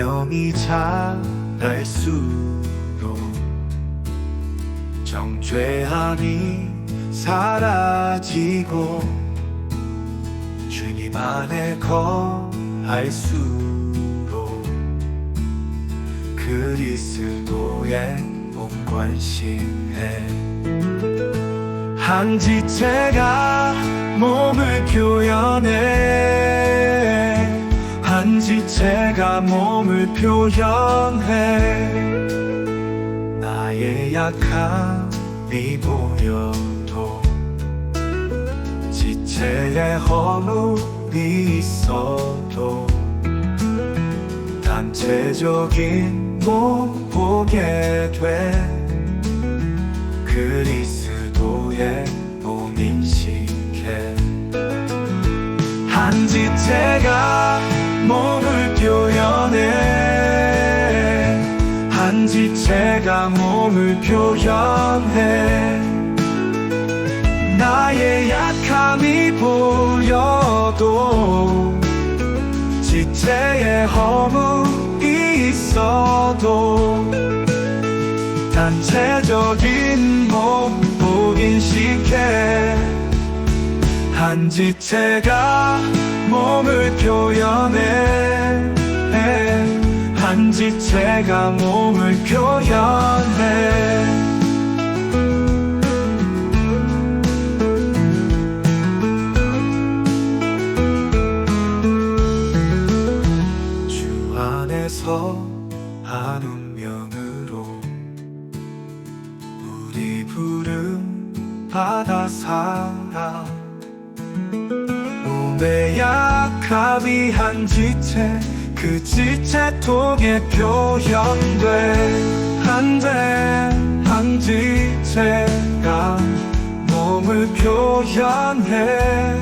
생명이 자랄수록 정죄함이 사라지고 주님 안에 거할수록 그리스도의 몸관심에 한 지체가 몸을 표현해 지체가 몸을 표현해 나의 약함이 보여도 지체의 허물이 있어도 단체적인 몸 보게 돼 한 지체가 몸을 표현해. 나의 약함이 보여도 지체의 허물이 있어도 단체적인 몸 보 인식해 한 지체가 몸을 표현해 지체가 몸을 표현해. 주 안에서 한 운명으로 우리 부름 받아 살아. 몸의 약함이 한 지체 그 지체 통해 표현돼. 한데 한 지체가 몸을 표현해